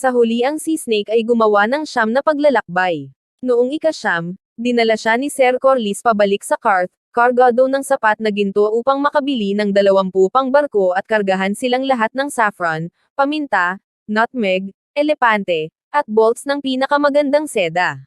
Sa huli ang si Snake ay gumawa ng siyam na paglalakbay. Noong ikasyam, dinala siya ni Sir Corliss pabalik sa Karth, kargado ng sapat na ginto upang makabili ng dalawampu pang barko at kargahan silang lahat ng saffron, paminta, nutmeg, elepante, at bolts ng pinakamagandang seda.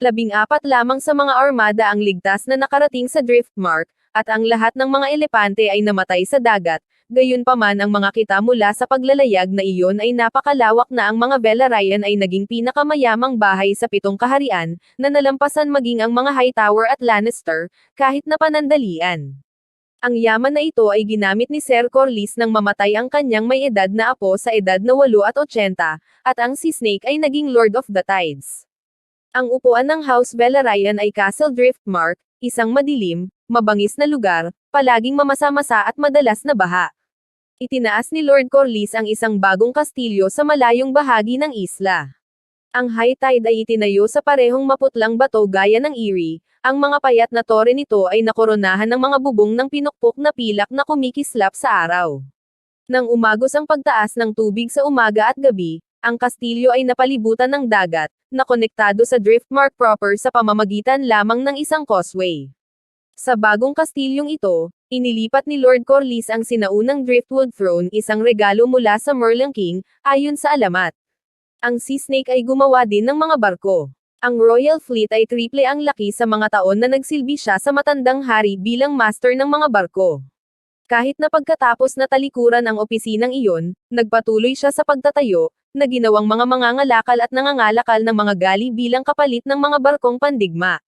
Labing apat lamang sa mga armada ang ligtas na nakarating sa Driftmark, at ang lahat ng mga elepante ay namatay sa dagat, gayunpaman ang mga kita mula sa paglalayag na iyon ay napakalawak na ang mga Velaryon ay naging pinakamayamang bahay sa pitong kaharian, na nalampasan maging ang mga Hightower at Lannister, kahit na panandalian. Ang yaman na ito ay ginamit ni Sir Corlys nang mamatay ang kanyang may edad na apo sa edad na 8 at 80, at ang si Snake ay naging Lord of the Tides. Ang upuan ng House Velaryon ay Castle Driftmark, isang madilim, mabangis na lugar, palaging mamasa-masa at madalas na baha. Itinaas ni Lord Corlys ang isang bagong kastilyo sa malayong bahagi ng isla. Ang high tide ay itinayo sa parehong maputlang bato gaya ng Erie, ang mga payat na tore nito ay nakoronahan ng mga bubong ng pinukpok na pilak na kumikislap sa araw. Nang umagos ang pagtaas ng tubig sa umaga at gabi, ang kastilyo ay napalibutan ng dagat, na konektado sa Driftmark proper sa pamamagitan lamang ng isang causeway. Sa bagong kastilyong ito, inilipat ni Lord Corlys ang sinaunang Driftwood Throne isang regalo mula sa Merlin King, ayon sa alamat. Ang Sea Snake ay gumawa din ng mga barko. Ang Royal Fleet ay triple ang laki sa mga taon na nagsilbi siya sa matandang hari bilang master ng mga barko. Kahit na pagkatapos na talikuran ang opisinang iyon, nagpatuloy siya sa pagtatayo, na ginawang mga mangangalakal at nangangalakal ng mga gali bilang kapalit ng mga barkong pandigma.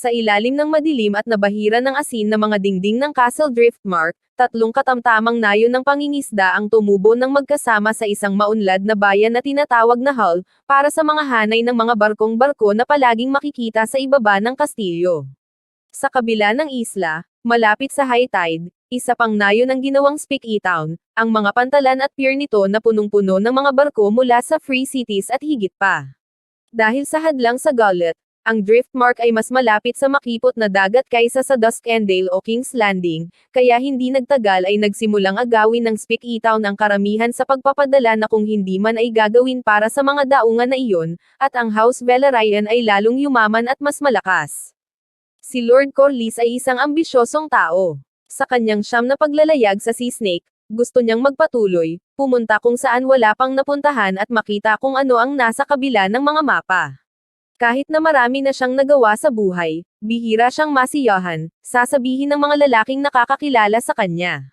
Sa ilalim ng madilim at nabahira ng asin na mga dingding ng Castle Driftmark, tatlong katamtamang nayo ng pangingisda ang tumubo ng magkasama sa isang maunlad na bayan na tinatawag na Hull, para sa mga hanay ng mga barkong barko na palaging makikita sa ibaba ng kastilyo. Sa kabila ng isla, malapit sa high tide, isa pang nayo ng ginawang Speaky Town, ang mga pantalan at pier nito na punong-puno ng mga barko mula sa Free Cities at higit pa. Dahil sa hadlang sa gullet, ang Driftmark ay mas malapit sa makipot na dagat kaysa sa Duskendale o King's Landing, kaya hindi nagtagal ay nagsimulang agawin ng Speaky Town ang karamihan sa pagpapadala na kung hindi man ay gagawin para sa mga daungan na iyon, at ang House Velaryon ay lalong yumaman at mas malakas. Si Lord Corlys ay isang ambisyosong tao. Sa kanyang siyam na paglalayag sa Sea Snake, gusto niyang magpatuloy, pumunta kung saan wala pang napuntahan at makita kung ano ang nasa kabila ng mga mapa. Kahit na marami na siyang nagawa sa buhay, bihira siyang masiyahan, sasabihin ng mga lalaking nakakakilala sa kanya.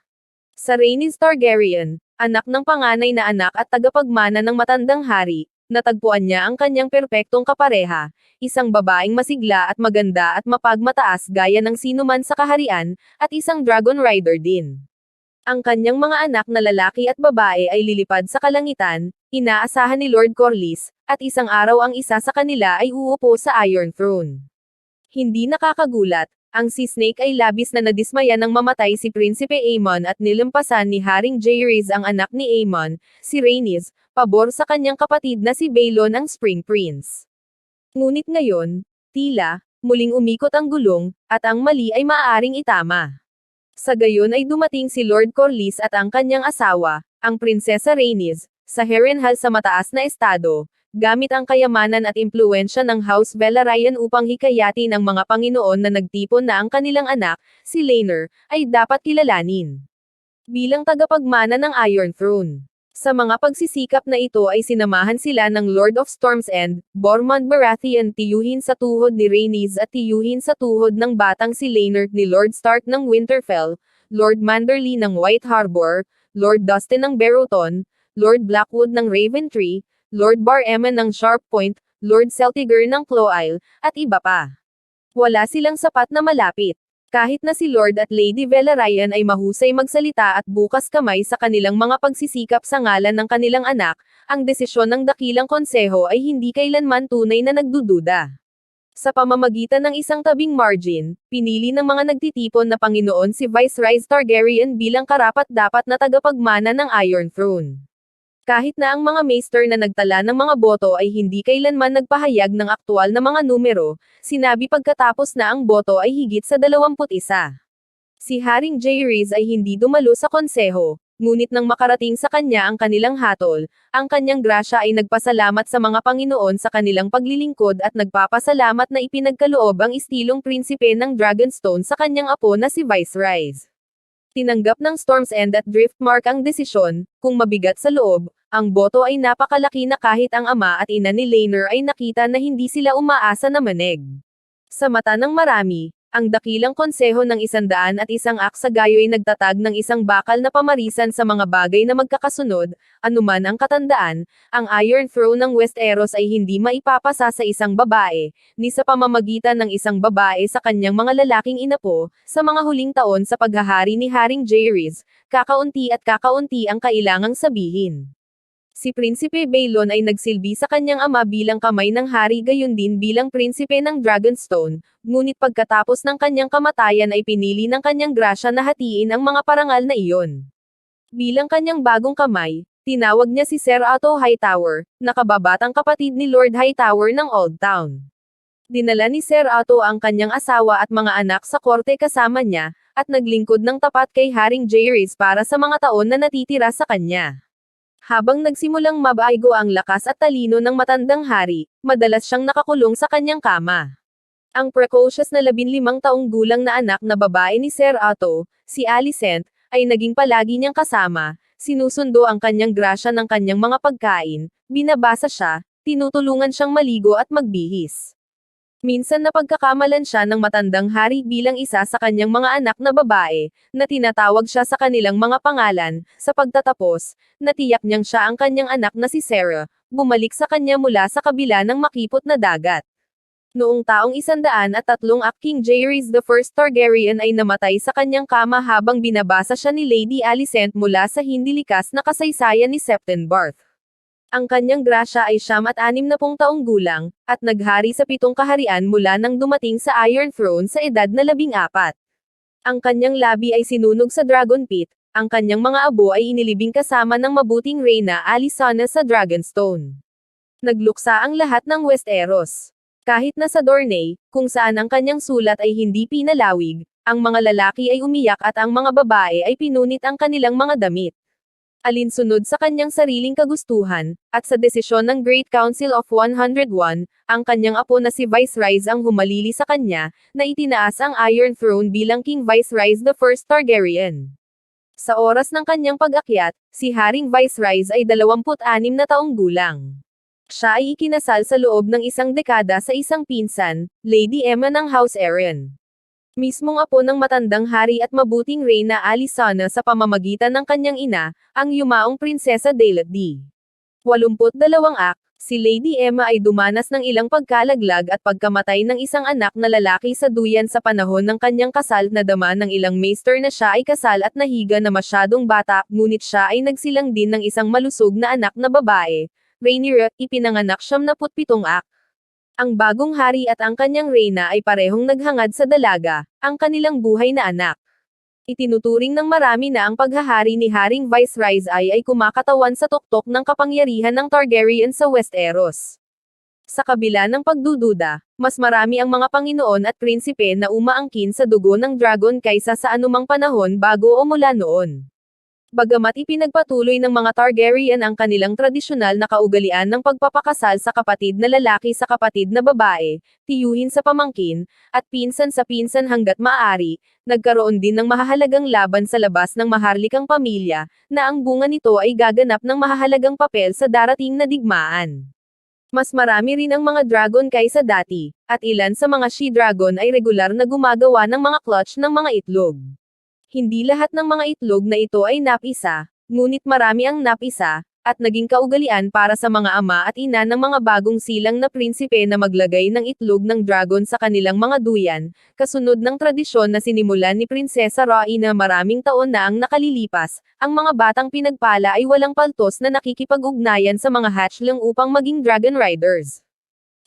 Sa Rhaenys Targaryen, anak ng panganay na anak at tagapagmana ng matandang hari, natagpuan niya ang kanyang perpektong kapareha, isang babaeng masigla at maganda at mapagmataas gaya ng sinuman sa kaharian, at isang dragon rider din. Ang kanyang mga anak na lalaki at babae ay lilipad sa kalangitan, inaasahan ni Lord Corlys, at isang araw ang isa sa kanila ay uupo sa Iron Throne. Hindi nakakagulat, ang si Snake ay labis na nadismaya nang mamatay si Prinsipe Aemon at nilampasan ni Haring Jaehaerys ang anak ni Aemon, si Rhaenys, pabor sa kanyang kapatid na si Balon ang Spring Prince. Ngunit ngayon, tila, muling umikot ang gulong, at ang mali ay maaaring itama. Sa gayon ay dumating si Lord Corlys at ang kanyang asawa, ang Prinsesa Rhaenys, sa Harrenhal sa mataas na estado, gamit ang kayamanan at impluensya ng House Velaryon upang hikayatin ang mga Panginoon na nagtipon na ang kanilang anak, si Laenor, ay dapat kilalanin. Bilang tagapagmana ng Iron Throne. Sa mga pagsisikap na ito ay sinamahan sila ng Lord of Storm's End, Bormund Baratheon tiyuhin sa tuhod ni Rhaenys at tiyuhin sa tuhod ng batang si Laenor ni Lord Stark ng Winterfell, Lord Manderly ng White Harbor, Lord Dustin ng Barrowton, Lord Blackwood ng Raventree, Lord Bar Emmon ng Sharp Point, Lord Celtiger ng Claw Isle, at iba pa. Wala silang sapat na malapit. Kahit na si Lord at Lady Velaryon ay mahusay magsalita at bukas kamay sa kanilang mga pagsisikap sa ngalan ng kanilang anak, ang desisyon ng dakilang konseho ay hindi kailanman tunay na nagdududa. Sa pamamagitan ng isang tabing margin, pinili ng mga nagtitipon na Panginoon si Viceroy Targaryen bilang karapat-dapat na tagapagmana ng Iron Throne. Kahit na ang mga maester na nagtala ng mga boto ay hindi kailanman nagpahayag ng aktwal na mga numero, sinabi pagkatapos na ang boto ay higit sa 21. Si Haring Jaehaerys ay hindi dumalo sa konseho, ngunit nang makarating sa kanya ang kanilang hatol, ang kanyang grasya ay nagpasalamat sa mga Panginoon sa kanilang paglilingkod at nagpapasalamat na ipinagkaloob ang istilong prinsipe ng Dragonstone sa kanyang apo na si Vicerise. Tinanggap ng Storm's End at Driftmark ang desisyon, kung mabigat sa loob, ang boto ay napakalaki na kahit ang ama at ina ni Laner ay nakita na hindi sila umaasa na manig. Sa mata ng marami, ang dakilang konseho ng isandaan at isang aksa gayo ay nagtatag ng isang bakal na pamarisan sa mga bagay na magkakasunod, anuman ang katandaan, ang Iron Throne ng Westeros ay hindi maipapasa sa isang babae, ni sa pamamagitan ng isang babae sa kanyang mga lalaking inapo, sa mga huling taon sa paghahari ni Haring Jaehaerys, kakaunti at kakaunti ang kailangang sabihin. Si Prinsipe Baelon ay nagsilbi sa kanyang ama bilang kamay ng hari gayon din bilang prinsipe ng Dragonstone, ngunit pagkatapos ng kanyang kamatayan ay pinili ng kanyang grasya na hatiin ang mga parangal na iyon. Bilang kanyang bagong kamay, tinawag niya si Ser Otto Hightower, nakababatang kapatid ni Lord Hightower ng Old Town. Dinala ni Ser Otto ang kanyang asawa at mga anak sa korte kasama niya, at naglingkod ng tapat kay Haring Jaehaerys para sa mga taon na natitira sa kanya. Habang nagsimulang mabaigo ang lakas at talino ng matandang hari, madalas siyang nakakulong sa kanyang kama. Ang precocious na 15 taong gulang na anak na babae ni Sir Otto, si Alicent, ay naging palagi niyang kasama, sinusundo ang kanyang grasya ng kanyang mga pagkain, binabasa siya, tinutulungan siyang maligo at magbihis. Minsan napagkakamalan siya ng matandang hari bilang isa sa kanyang mga anak na babae, na tinatawag siya sa kanilang mga pangalan, sa pagtatapos, natiyak niyang siya ang kanyang anak na si Sarah, bumalik sa kanya mula sa kabila ng makipot na dagat. Noong taong isandaan at tatlong ak King Jaehaerys First Targaryen ay namatay sa kanyang kama habang binabasa siya ni Lady Alicent mula sa hindi likas na kasaysayan ni Septon Barth. Ang kanyang grasya ay siyam at anim na pong taong gulang, at naghari sa pitong kaharian mula nang dumating sa Iron Throne sa edad na labing apat. Ang kanyang labi ay sinunog sa Dragon Pit, ang kanyang mga abo ay inilibing kasama ng mabuting reyna Alicana sa Dragonstone. Nagluksa ang lahat ng Westeros. Kahit na sa Dorne, kung saan ang kanyang sulat ay hindi pinalawig, ang mga lalaki ay umiyak at ang mga babae ay pinunit ang kanilang mga damit alinsunod sa kanyang sariling kagustuhan, at sa desisyon ng Great Council of 101, ang kanyang apo na si Viserys ang humalili sa kanya, na itinaas ang Iron Throne bilang King the First Targaryen. Sa oras ng kanyang pag-akyat, si Haring Viserys ay 26 na taong gulang. Siya ay ikinasal sa loob ng isang dekada sa isang pinsan, Lady Emma ng House Arryn mismong apo ng matandang hari at mabuting reyna Alisana sa pamamagitan ng kanyang ina, ang yumaong prinsesa Dalet D. 82 ak, si Lady Emma ay dumanas ng ilang pagkalaglag at pagkamatay ng isang anak na lalaki sa duyan sa panahon ng kanyang kasal na dama ng ilang maester na siya ay kasal at nahiga na masyadong bata, ngunit siya ay nagsilang din ng isang malusog na anak na babae. Rhaenyra, ipinanganak siyam na putpitong ak, ang bagong hari at ang kanyang reyna ay parehong naghangad sa dalaga, ang kanilang buhay na anak. Itinuturing ng marami na ang paghahari ni Haring Viserys ay ay kumakatawan sa tuktok ng kapangyarihan ng Targaryen sa Westeros. Sa kabila ng pagdududa, mas marami ang mga panginoon at prinsipe na umaangkin sa dugo ng dragon kaysa sa anumang panahon bago o mula noon. Bagamat ipinagpatuloy ng mga Targaryen ang kanilang tradisyonal na kaugalian ng pagpapakasal sa kapatid na lalaki sa kapatid na babae, tiyuhin sa pamangkin, at pinsan sa pinsan hanggat maaari, nagkaroon din ng mahahalagang laban sa labas ng maharlikang pamilya, na ang bunga nito ay gaganap ng mahahalagang papel sa darating na digmaan. Mas marami rin ang mga dragon kaysa dati, at ilan sa mga she-dragon ay regular na gumagawa ng mga clutch ng mga itlog. Hindi lahat ng mga itlog na ito ay napisa, ngunit marami ang napisa, at naging kaugalian para sa mga ama at ina ng mga bagong silang na prinsipe na maglagay ng itlog ng dragon sa kanilang mga duyan, kasunod ng tradisyon na sinimulan ni Prinsesa Rai maraming taon na ang nakalilipas, ang mga batang pinagpala ay walang paltos na nakikipag-ugnayan sa mga hatchling upang maging dragon riders.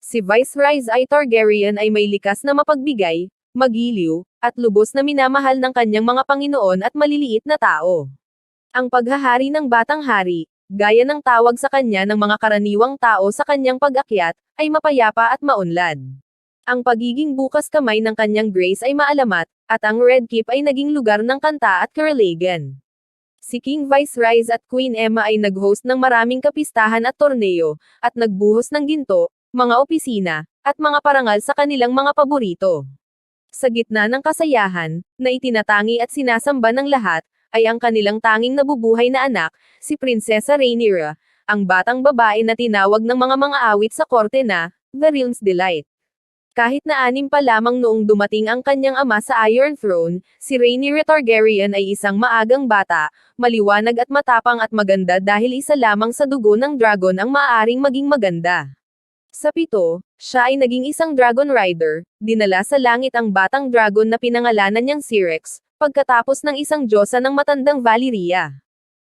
Si Viceroy I Targaryen ay may likas na mapagbigay, magiliw, at lubos na minamahal ng kanyang mga Panginoon at maliliit na tao. Ang paghahari ng batang hari, gaya ng tawag sa kanya ng mga karaniwang tao sa kanyang pag-akyat, ay mapayapa at maunlad. Ang pagiging bukas kamay ng kanyang grace ay maalamat, at ang Red Keep ay naging lugar ng kanta at karalagan. si King Viceroy at Queen Emma ay nag-host ng maraming kapistahan at torneo, at nagbuhos ng ginto, mga opisina, at mga parangal sa kanilang mga paborito. Sa gitna ng kasayahan, na itinatangi at sinasamba ng lahat, ay ang kanilang tanging nabubuhay na anak, si Prinsesa Rhaenyra, ang batang babae na tinawag ng mga mga awit sa korte na, The Realm's Delight. Kahit na anim pa lamang noong dumating ang kanyang ama sa Iron Throne, si Rhaenyra Targaryen ay isang maagang bata, maliwanag at matapang at maganda dahil isa lamang sa dugo ng dragon ang maaaring maging maganda. Sa pito, siya ay naging isang dragon rider, dinala sa langit ang batang dragon na pinangalanan niyang Syrex, pagkatapos ng isang diyosa ng matandang Valyria.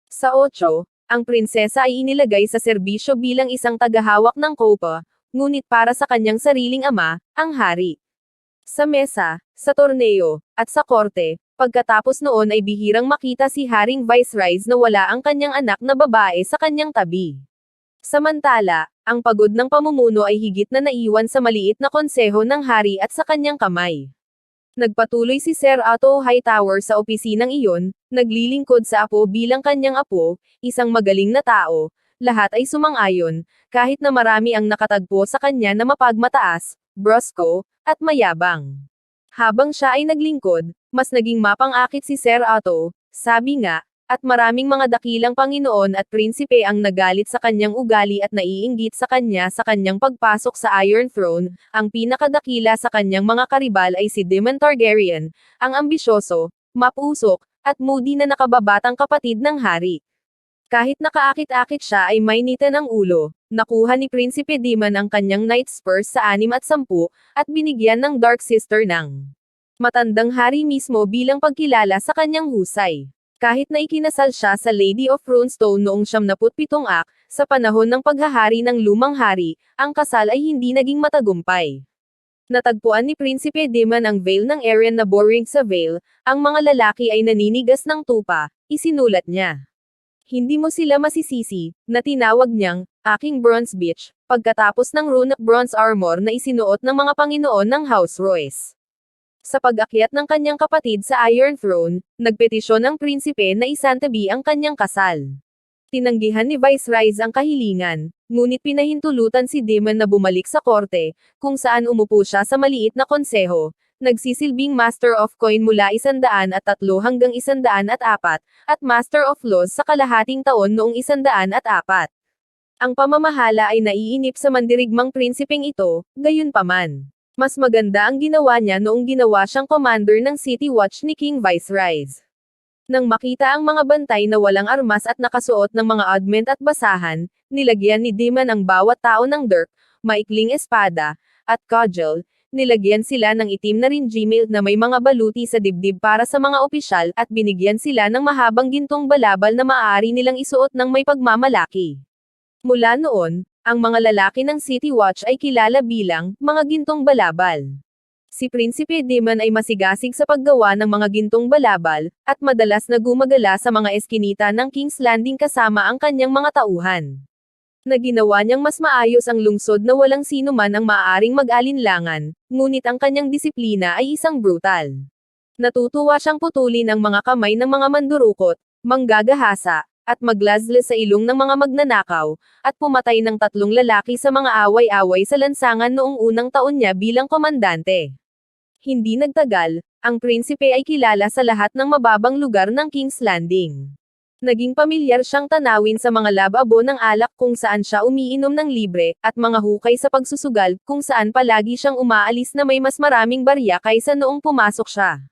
Sa ocho, ang prinsesa ay inilagay sa serbisyo bilang isang tagahawak ng kopa, ngunit para sa kanyang sariling ama, ang hari. Sa mesa, sa torneo, at sa korte, pagkatapos noon ay bihirang makita si Haring Viceroy na wala ang kanyang anak na babae sa kanyang tabi. Samantala, ang pagod ng pamumuno ay higit na naiwan sa maliit na konseho ng hari at sa kanyang kamay. Nagpatuloy si Sir Otto Hightower sa opisinang iyon, naglilingkod sa apo bilang kanyang apo, isang magaling na tao, lahat ay sumang-ayon, kahit na marami ang nakatagpo sa kanya na mapagmataas, brusko, at mayabang. Habang siya ay naglingkod, mas naging mapang-akit si Sir Otto, sabi nga, at maraming mga dakilang Panginoon at prinsipe ang nagalit sa kanyang ugali at naiinggit sa kanya sa kanyang pagpasok sa Iron Throne, ang pinakadakila sa kanyang mga karibal ay si Daemon Targaryen, ang ambisyoso, mapusok, at moody na nakababatang kapatid ng hari. Kahit nakaakit-akit siya ay may nita ng ulo, nakuha ni Prinsipe Demon ang kanyang Night Spurs sa 6 at 10, at binigyan ng Dark Sister ng matandang hari mismo bilang pagkilala sa kanyang husay. Kahit na ikinasal siya sa Lady of Runestone noong 77 ak, sa panahon ng paghahari ng lumang hari, ang kasal ay hindi naging matagumpay. Natagpuan ni Prinsipe Demon ang veil ng Arian na boring sa veil, ang mga lalaki ay naninigas ng tupa, isinulat niya. Hindi mo sila masisisi, na tinawag niyang, aking bronze bitch, pagkatapos ng runic bronze armor na isinuot ng mga Panginoon ng House Royce. Sa pag-akyat ng kanyang kapatid sa Iron Throne, nagpetisyon ang prinsipe na isantabi ang kanyang kasal. Tinanggihan ni Viceroy ang kahilingan, ngunit pinahintulutan si Demon na bumalik sa korte, kung saan umupo siya sa maliit na konseho, nagsisilbing Master of Coin mula 103 hanggang 104, at Master of Laws sa kalahating taon noong 104. Ang pamamahala ay naiinip sa mandirigmang prinsipeng ito, gayunpaman. Mas maganda ang ginawa niya noong ginawa siyang commander ng City Watch ni King Viceroy. Nang makita ang mga bantay na walang armas at nakasuot ng mga augment at basahan, nilagyan ni Demon ang bawat tao ng dirk, maikling espada, at cudgel, nilagyan sila ng itim na rin Gmail na may mga baluti sa dibdib para sa mga opisyal at binigyan sila ng mahabang gintong balabal na maaari nilang isuot ng may pagmamalaki. Mula noon, ang mga lalaki ng City Watch ay kilala bilang mga gintong balabal. Si Prinsipe Demon ay masigasig sa paggawa ng mga gintong balabal, at madalas na gumagala sa mga eskinita ng King's Landing kasama ang kanyang mga tauhan na ginawa niyang mas maayos ang lungsod na walang sino man ang maaaring mag-alinlangan, ngunit ang kanyang disiplina ay isang brutal. Natutuwa siyang putulin ang mga kamay ng mga mandurukot, manggagahasa, at maglazle sa ilong ng mga magnanakaw, at pumatay ng tatlong lalaki sa mga away-away sa lansangan noong unang taon niya bilang komandante. Hindi nagtagal, ang prinsipe ay kilala sa lahat ng mababang lugar ng King's Landing. Naging pamilyar siyang tanawin sa mga lababo ng alak kung saan siya umiinom ng libre, at mga hukay sa pagsusugal, kung saan palagi siyang umaalis na may mas maraming barya kaysa noong pumasok siya.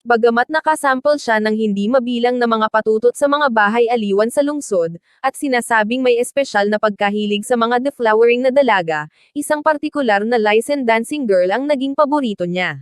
Bagamat nakasample siya ng hindi mabilang na mga patutot sa mga bahay aliwan sa lungsod, at sinasabing may espesyal na pagkahilig sa mga deflowering na dalaga, isang partikular na licensed dancing girl ang naging paborito niya.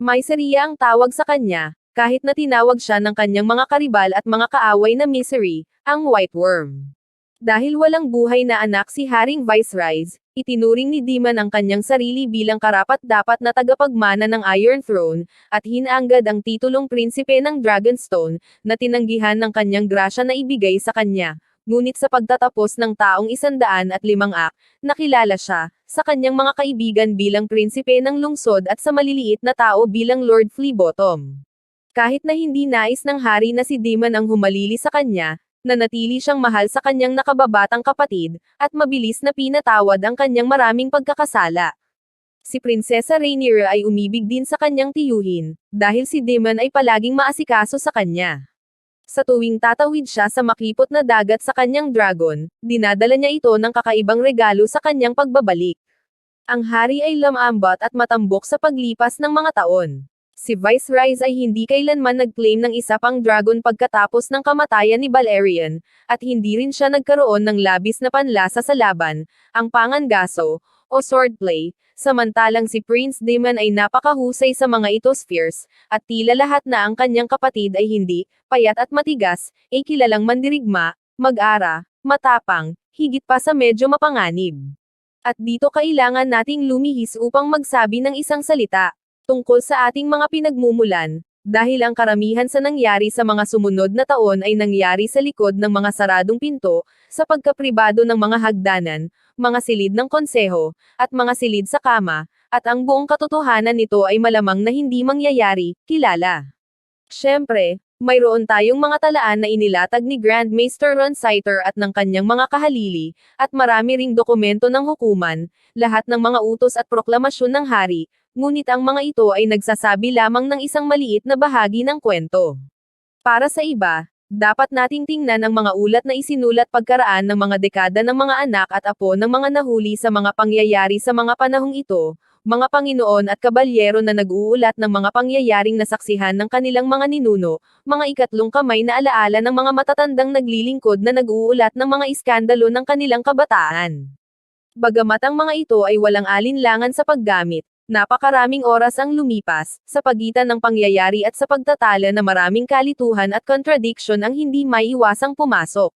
Miseria ang tawag sa kanya, kahit na tinawag siya ng kanyang mga karibal at mga kaaway na misery, ang white worm. Dahil walang buhay na anak si Haring Viceroy, itinuring ni Demon ang kanyang sarili bilang karapat-dapat na tagapagmana ng Iron Throne, at hinaanggad ang titulong prinsipe ng Dragonstone, na tinanggihan ng kanyang grasya na ibigay sa kanya. Ngunit sa pagtatapos ng taong isandaan at limang ak, nakilala siya, sa kanyang mga kaibigan bilang prinsipe ng lungsod at sa maliliit na tao bilang Lord Fleabottom. Kahit na hindi nais ng hari na si Demon ang humalili sa kanya, nanatili siyang mahal sa kanyang nakababatang kapatid, at mabilis na pinatawad ang kanyang maraming pagkakasala. Si Prinsesa Rhaenyra ay umibig din sa kanyang tiyuhin, dahil si Demon ay palaging maasikaso sa kanya. Sa tuwing tatawid siya sa makipot na dagat sa kanyang dragon, dinadala niya ito ng kakaibang regalo sa kanyang pagbabalik. Ang hari ay lamambot at matambok sa paglipas ng mga taon. Si Viserys ay hindi kailanman nag-claim ng isa pang dragon pagkatapos ng kamatayan ni Balerion, at hindi rin siya nagkaroon ng labis na panlasa sa laban, ang pangangaso, o swordplay, samantalang si Prince Daemon ay napakahusay sa mga ito spheres, at tila lahat na ang kanyang kapatid ay hindi, payat at matigas, ay kilalang mandirigma, mag-ara, matapang, higit pa sa medyo mapanganib. At dito kailangan nating lumihis upang magsabi ng isang salita, tungkol sa ating mga pinagmumulan, dahil ang karamihan sa nangyari sa mga sumunod na taon ay nangyari sa likod ng mga saradong pinto, sa pagkapribado ng mga hagdanan, mga silid ng konseho, at mga silid sa kama, at ang buong katotohanan nito ay malamang na hindi mangyayari, kilala. Siyempre, mayroon tayong mga talaan na inilatag ni Grand Maester Ron Siter at ng kanyang mga kahalili, at marami ring dokumento ng hukuman, lahat ng mga utos at proklamasyon ng hari, ngunit ang mga ito ay nagsasabi lamang ng isang maliit na bahagi ng kwento. Para sa iba, dapat nating tingnan ang mga ulat na isinulat pagkaraan ng mga dekada ng mga anak at apo ng mga nahuli sa mga pangyayari sa mga panahong ito, mga Panginoon at kabalyero na nag-uulat ng mga pangyayaring nasaksihan ng kanilang mga ninuno, mga ikatlong kamay na alaala ng mga matatandang naglilingkod na nag-uulat ng mga iskandalo ng kanilang kabataan. Bagamat ang mga ito ay walang alinlangan sa paggamit, napakaraming oras ang lumipas, sa pagitan ng pangyayari at sa pagtatala na maraming kalituhan at contradiction ang hindi maiiwasang pumasok.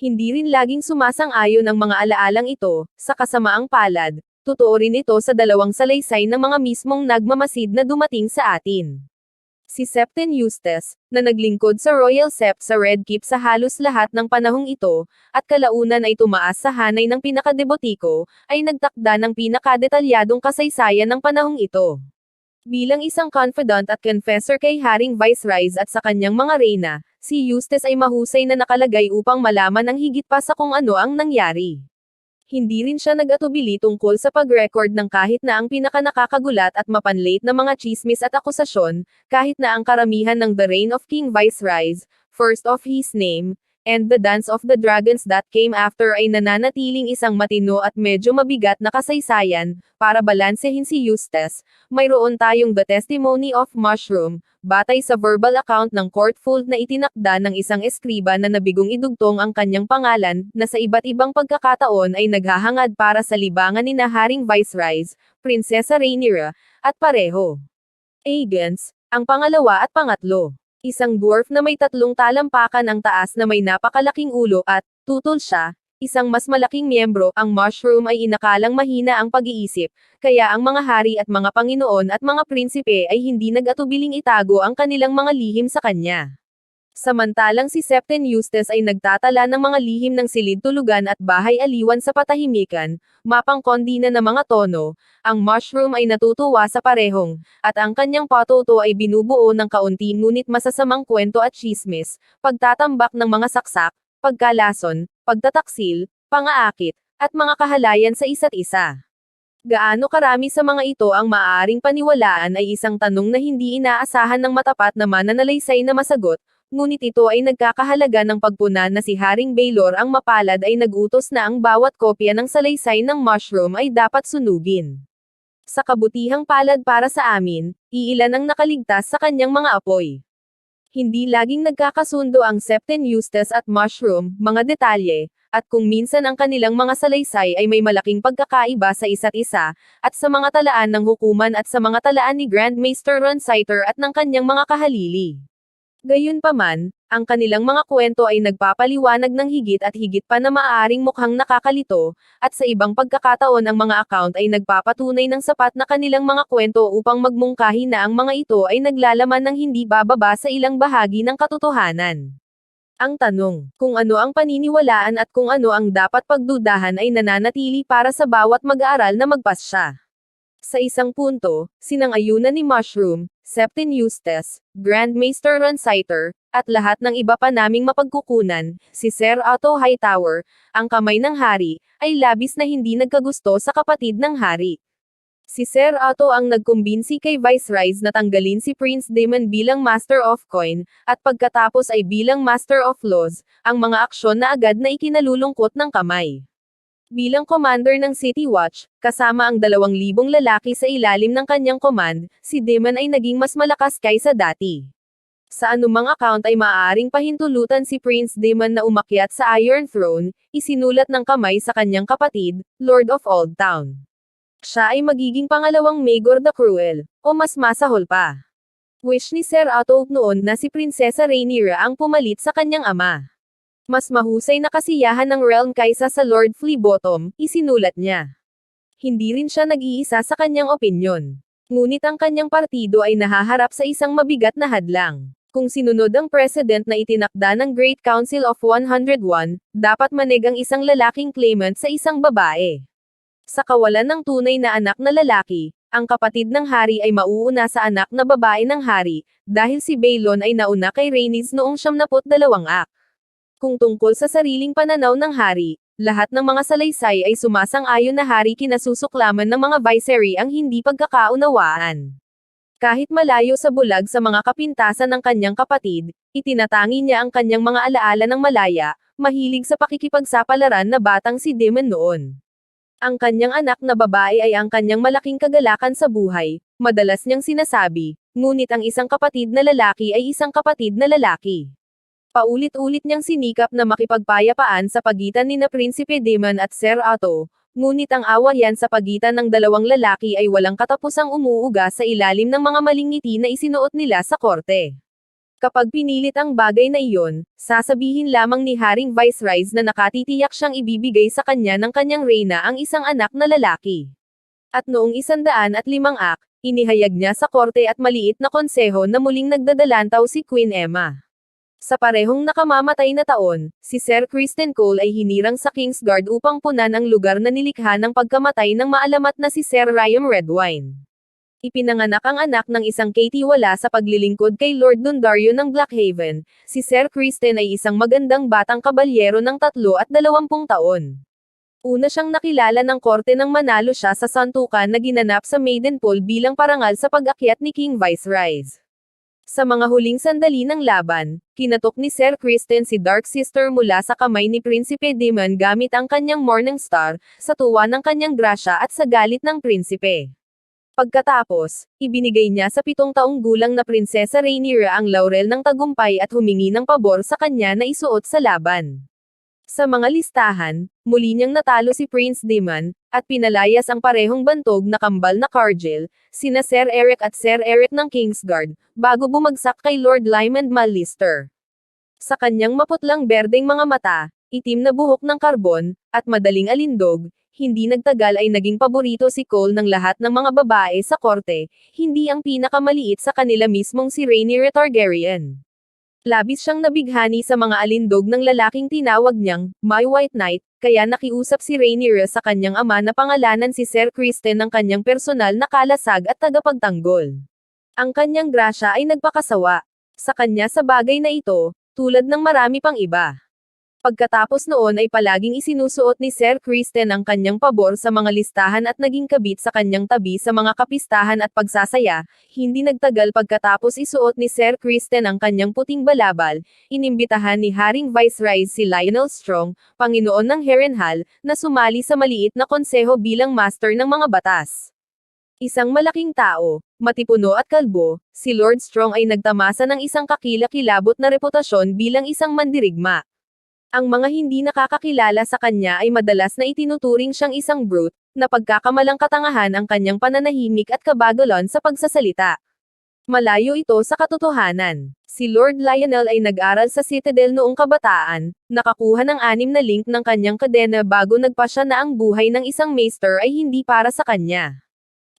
Hindi rin laging sumasang-ayon ang mga alaalang ito, sa kasamaang palad, totoo rin ito sa dalawang salaysay ng mga mismong nagmamasid na dumating sa atin. Si Septon Eustace, na naglingkod sa Royal Sept sa Red Keep sa halos lahat ng panahong ito, at kalaunan ay tumaas sa hanay ng pinakadebotiko, ay nagtakda ng pinakadetalyadong kasaysayan ng panahong ito. Bilang isang confidant at confessor kay Haring Viceroys at sa kanyang mga reyna, si Eustace ay mahusay na nakalagay upang malaman ang higit pa sa kung ano ang nangyari hindi rin siya nag-atubili tungkol sa pag-record ng kahit na ang pinakanakakagulat at mapanlate na mga chismis at akusasyon, kahit na ang karamihan ng The Reign of King Viceroys, first of his name, and The Dance of the Dragons that came after ay nananatiling isang matino at medyo mabigat na kasaysayan, para balansehin si Eustace, mayroon tayong The Testimony of Mushroom, batay sa verbal account ng courtfold na itinakda ng isang eskriba na nabigong idugtong ang kanyang pangalan, na sa iba't ibang pagkakataon ay naghahangad para sa libangan ni na Haring Viceroys, Prinsesa Rhaenyra, at pareho. Agents, ang pangalawa at pangatlo. Isang dwarf na may tatlong talampakan ang taas na may napakalaking ulo at, tutol siya, isang mas malaking miyembro, ang mushroom ay inakalang mahina ang pag-iisip, kaya ang mga hari at mga panginoon at mga prinsipe ay hindi nag-atubiling itago ang kanilang mga lihim sa kanya. Samantalang si Septon Eustace ay nagtatala ng mga lihim ng silid tulugan at bahay aliwan sa patahimikan, mapangkondina na mga tono, ang mushroom ay natutuwa sa parehong, at ang kanyang patoto ay binubuo ng kaunti ngunit masasamang kwento at chismis, pagtatambak ng mga saksak, pagkalason, pagtataksil, pangaakit, at mga kahalayan sa isa't isa. Gaano karami sa mga ito ang maaaring paniwalaan ay isang tanong na hindi inaasahan ng matapat na mananalaysay na masagot, ngunit ito ay nagkakahalaga ng pagpuna na si Haring Baylor ang mapalad ay nagutos na ang bawat kopya ng salaysay ng mushroom ay dapat sunugin. Sa kabutihang palad para sa amin, iilan ang nakaligtas sa kanyang mga apoy. Hindi laging nagkakasundo ang Septon Eustace at Mushroom, mga detalye, at kung minsan ang kanilang mga salaysay ay may malaking pagkakaiba sa isa't isa, at sa mga talaan ng hukuman at sa mga talaan ni Grand Maester Ron Siter at ng kanyang mga kahalili. Gayunpaman, ang kanilang mga kwento ay nagpapaliwanag ng higit at higit pa na maaaring mukhang nakakalito, at sa ibang pagkakataon ang mga account ay nagpapatunay ng sapat na kanilang mga kwento upang magmungkahi na ang mga ito ay naglalaman ng hindi bababa sa ilang bahagi ng katotohanan. Ang tanong, kung ano ang paniniwalaan at kung ano ang dapat pagdudahan ay nananatili para sa bawat mag-aaral na magpasya. Sa isang punto, sinang-ayunan ni Mushroom, Septin Eustace, Grand Maester Ronsighter, at lahat ng iba pa naming mapagkukunan, si Sir Otto Hightower, ang kamay ng hari, ay labis na hindi nagkagusto sa kapatid ng hari. Si Sir Otto ang nagkumbinsi kay Viceroy na tanggalin si Prince Damon bilang Master of Coin, at pagkatapos ay bilang Master of Laws, ang mga aksyon na agad na ikinalulungkot ng kamay. Bilang commander ng City Watch, kasama ang dalawang libong lalaki sa ilalim ng kanyang command, si Damon ay naging mas malakas kaysa dati. Sa anumang account ay maaaring pahintulutan si Prince Damon na umakyat sa Iron Throne, isinulat ng kamay sa kanyang kapatid, Lord of Old Town. Siya ay magiging pangalawang Maegor the Cruel, o mas masahol pa. Wish ni Sir Otto noon na si Prinsesa Rhaenyra ang pumalit sa kanyang ama. Mas mahusay na kasiyahan ng realm kaysa sa Lord Fleabottom, isinulat niya. Hindi rin siya nag-iisa sa kanyang opinyon. Ngunit ang kanyang partido ay nahaharap sa isang mabigat na hadlang. Kung sinunod ang president na itinakda ng Great Council of 101, dapat manig ang isang lalaking claimant sa isang babae. Sa kawalan ng tunay na anak na lalaki, ang kapatid ng hari ay mauuna sa anak na babae ng hari, dahil si Baelon ay nauna kay Rhaenys noong 72 ak. Kung tungkol sa sariling pananaw ng hari, lahat ng mga salaysay ay sumasang-ayon na hari kinasusuklaman ng mga viceroy ang hindi pagkakaunawaan. Kahit malayo sa bulag sa mga kapintasan ng kanyang kapatid, itinatangi niya ang kanyang mga alaala ng malaya, mahilig sa pakikipagsapalaran na batang si Demon noon. Ang kanyang anak na babae ay ang kanyang malaking kagalakan sa buhay, madalas niyang sinasabi, ngunit ang isang kapatid na lalaki ay isang kapatid na lalaki. Paulit-ulit niyang sinikap na makipagpayapaan sa pagitan ni na Prinsipe Damon at Sir Otto, ngunit ang awayan sa pagitan ng dalawang lalaki ay walang katapusang umuuga sa ilalim ng mga maling ngiti na isinuot nila sa korte. Kapag pinilit ang bagay na iyon, sasabihin lamang ni Haring Viceroy na nakatitiyak siyang ibibigay sa kanya ng kanyang reyna ang isang anak na lalaki. At noong isandaan at limang ak, inihayag niya sa korte at maliit na konseho na muling nagdadalantaw si Queen Emma. Sa parehong nakamamatay na taon, si Sir Kristen Cole ay hinirang sa Kingsguard upang punan ang lugar na nilikha ng pagkamatay ng maalamat na si Sir Ryan Redwine. Ipinanganak ang anak ng isang Katie wala sa paglilingkod kay Lord Dundario ng Blackhaven, si Sir Kristen ay isang magandang batang kabalyero ng tatlo at dalawampung taon. Una siyang nakilala ng korte nang manalo siya sa santukan na ginanap sa Maidenpool bilang parangal sa pag-akyat ni King Viceroy. Sa mga huling sandali ng laban, kinatok ni Sir Kristen si Dark Sister mula sa kamay ni Prinsipe Demon gamit ang kanyang Morning Star, sa tuwa ng kanyang grasya at sa galit ng prinsipe. Pagkatapos, ibinigay niya sa pitong taong gulang na Prinsesa Rhaenyra ang laurel ng tagumpay at humingi ng pabor sa kanya na isuot sa laban. Sa mga listahan, muli niyang natalo si Prince Demon, at pinalayas ang parehong bantog na kambal na Cargill, sina Sir Eric at Sir Eric ng Kingsguard, bago bumagsak kay Lord Lyman Mallister. Sa kanyang maputlang berdeng mga mata, itim na buhok ng karbon, at madaling alindog, hindi nagtagal ay naging paborito si Cole ng lahat ng mga babae sa korte, hindi ang pinakamaliit sa kanila mismong si Rhaenyra Targaryen. Labis siyang nabighani sa mga alindog ng lalaking tinawag niyang, My White Knight, kaya nakiusap si Rhaenyra sa kanyang ama na pangalanan si Sir Kristen ng kanyang personal na kalasag at tagapagtanggol. Ang kanyang grasya ay nagpakasawa. Sa kanya sa bagay na ito, tulad ng marami pang iba. Pagkatapos noon ay palaging isinusuot ni Sir Kristen ang kanyang pabor sa mga listahan at naging kabit sa kanyang tabi sa mga kapistahan at pagsasaya, hindi nagtagal pagkatapos isuot ni Sir Kristen ang kanyang puting balabal, inimbitahan ni Haring Viceroy si Lionel Strong, Panginoon ng Harrenhal, na sumali sa maliit na konseho bilang master ng mga batas. Isang malaking tao, matipuno at kalbo, si Lord Strong ay nagtamasa ng isang kakilakilabot na reputasyon bilang isang mandirigma. Ang mga hindi nakakakilala sa kanya ay madalas na itinuturing siyang isang brute, na pagkakamalang katangahan ang kanyang pananahimik at kabagalon sa pagsasalita. Malayo ito sa katotohanan. Si Lord Lionel ay nag-aral sa Citadel noong kabataan, nakakuha ng anim na link ng kanyang kadena bago nagpa siya na ang buhay ng isang maester ay hindi para sa kanya.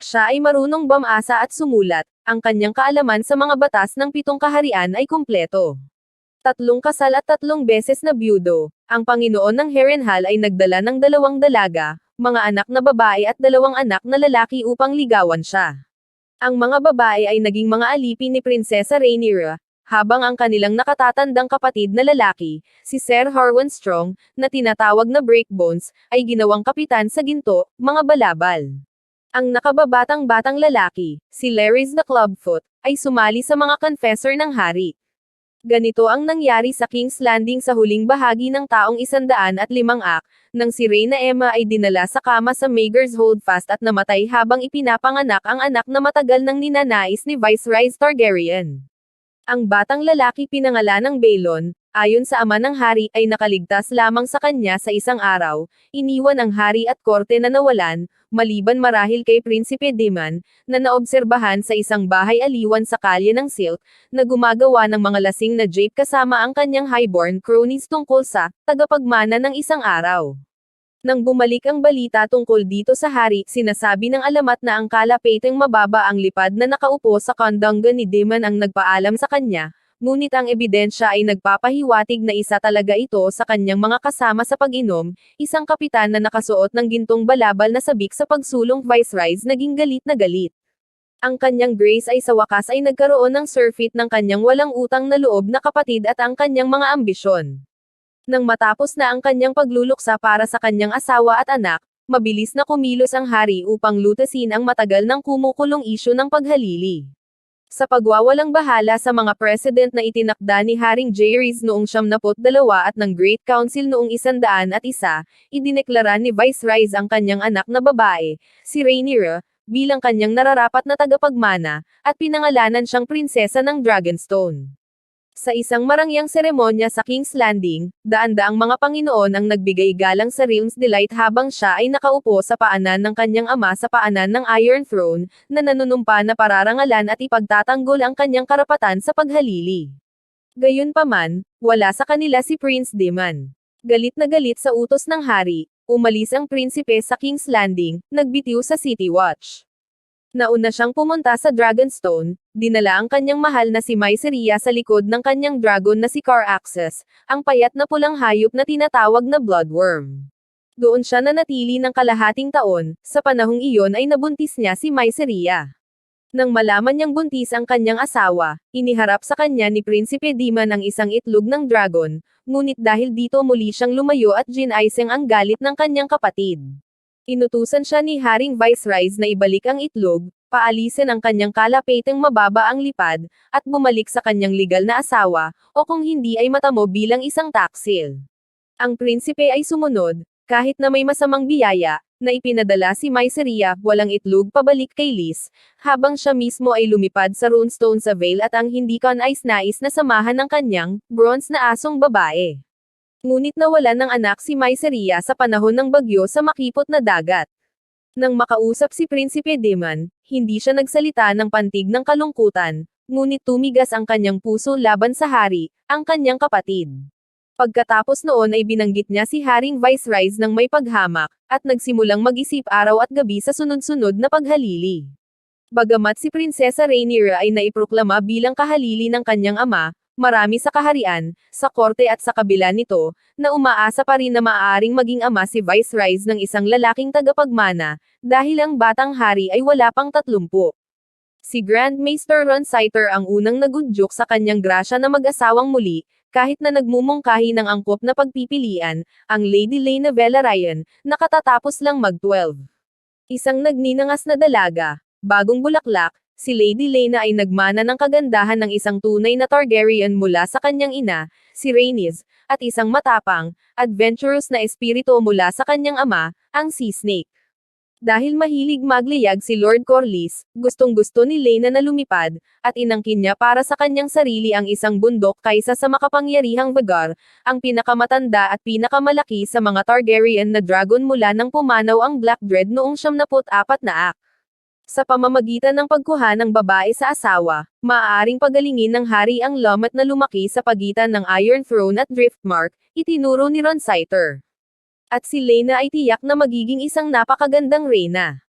Siya ay marunong bamasa at sumulat, ang kanyang kaalaman sa mga batas ng pitong kaharian ay kumpleto tatlong kasal at tatlong beses na byudo. Ang Panginoon ng Harrenhal ay nagdala ng dalawang dalaga, mga anak na babae at dalawang anak na lalaki upang ligawan siya. Ang mga babae ay naging mga alipin ni Prinsesa Rhaenyra, habang ang kanilang nakatatandang kapatid na lalaki, si Sir Harwin Strong, na tinatawag na Breakbones, ay ginawang kapitan sa ginto, mga balabal. Ang nakababatang-batang lalaki, si Larys the Clubfoot, ay sumali sa mga confessor ng hari. Ganito ang nangyari sa King's Landing sa huling bahagi ng taong isandaan at limang ak, nang si Reyna Emma ay dinala sa kama sa Maegor's Holdfast at namatay habang ipinapanganak ang anak na matagal nang ninanais ni Viceroy Targaryen. Ang batang lalaki pinangalan ng Balon, ayon sa ama ng hari ay nakaligtas lamang sa kanya sa isang araw, iniwan ang hari at korte na nawalan, maliban marahil kay Prinsipe Diman, na naobserbahan sa isang bahay aliwan sa kalye ng Silk, na gumagawa ng mga lasing na jape kasama ang kanyang highborn cronies tungkol sa tagapagmana ng isang araw. Nang bumalik ang balita tungkol dito sa hari, sinasabi ng alamat na ang kalapeteng mababa ang lipad na nakaupo sa kondonga ni Diman ang nagpaalam sa kanya, ngunit ang ebidensya ay nagpapahiwatig na isa talaga ito sa kanyang mga kasama sa pag-inom, isang kapitan na nakasuot ng gintong balabal na sabik sa pagsulong viceroys naging galit na galit. Ang kanyang grace ay sa wakas ay nagkaroon ng surfeit ng kanyang walang utang na loob na kapatid at ang kanyang mga ambisyon. Nang matapos na ang kanyang pagluluksa para sa kanyang asawa at anak, mabilis na kumilos ang hari upang lutasin ang matagal ng kumukulong isyu ng paghalili. Sa pagwawalang bahala sa mga president na itinakda ni Haring Jaehaerys noong 72 at ng Great Council noong 101, idineklara ni Viceroy ang kanyang anak na babae, si Rhaenyra, bilang kanyang nararapat na tagapagmana, at pinangalanan siyang prinsesa ng Dragonstone. Sa isang marangyang seremonya sa King's Landing, daan-daang mga Panginoon ang nagbigay galang sa Realm's Delight habang siya ay nakaupo sa paanan ng kanyang ama sa paanan ng Iron Throne, na nanunumpa na pararangalan at ipagtatanggol ang kanyang karapatan sa paghalili. Gayunpaman, wala sa kanila si Prince Diman. Galit na galit sa utos ng hari, umalis ang prinsipe sa King's Landing, nagbitiw sa City Watch. Nauna siyang pumunta sa Dragonstone, dinala ang kanyang mahal na si Myceria sa likod ng kanyang dragon na si Caraxes, ang payat na pulang hayop na tinatawag na bloodworm. Doon siya nanatili ng kalahating taon, sa panahong iyon ay nabuntis niya si Myceria. Nang malaman niyang buntis ang kanyang asawa, iniharap sa kanya ni Prinsipe Diman ang isang itlog ng dragon, ngunit dahil dito muli siyang lumayo at ginaiseng ang galit ng kanyang kapatid. Inutusan siya ni Haring Viceroy na ibalik ang itlog, paalisin ang kanyang kalapeteng mababa ang lipad, at bumalik sa kanyang legal na asawa, o kung hindi ay matamo bilang isang taksil. Ang prinsipe ay sumunod, kahit na may masamang biyaya, na ipinadala si Myceria, walang itlog pabalik kay Liz, habang siya mismo ay lumipad sa runestone sa Vale at ang hindi kanais-nais na samahan ng kanyang, bronze na asong babae. Ngunit nawalan ng anak si Myceria sa panahon ng bagyo sa makipot na dagat. Nang makausap si Prinsipe Diman, hindi siya nagsalita ng pantig ng kalungkutan, ngunit tumigas ang kanyang puso laban sa hari, ang kanyang kapatid. Pagkatapos noon ay binanggit niya si Haring Viceroy ng may paghamak, at nagsimulang mag-isip araw at gabi sa sunod-sunod na paghalili. Bagamat si Prinsesa Rhaenyra ay naiproklama bilang kahalili ng kanyang ama, marami sa kaharian, sa korte at sa kabila nito, na umaasa pa rin na maaaring maging ama si Viceroy ng isang lalaking tagapagmana, dahil ang batang hari ay wala pang tatlumpu. Si Grand Maester Ron Siter ang unang nagudyok sa kanyang grasya na mag-asawang muli, kahit na nagmumungkahi ng angkop na pagpipilian, ang Lady Lena Velaryon, nakatatapos lang mag-12. Isang nagninangas na dalaga, bagong bulaklak, si Lady Lena ay nagmana ng kagandahan ng isang tunay na Targaryen mula sa kanyang ina, si Rhaenys, at isang matapang, adventurous na espiritu mula sa kanyang ama, ang Sea Snake. Dahil mahilig magliyag si Lord Corlys, gustong-gusto ni Lena na lumipad, at inangkin niya para sa kanyang sarili ang isang bundok kaysa sa makapangyarihang Vagar, ang pinakamatanda at pinakamalaki sa mga Targaryen na dragon mula nang pumanaw ang Black Dread noong 74 na ak. Sa pamamagitan ng pagkuha ng babae sa asawa, maaaring pagalingin ng hari ang lamat na lumaki sa pagitan ng Iron Throne at Driftmark, itinuro ni Ron Siter. At si Lena ay tiyak na magiging isang napakagandang reyna.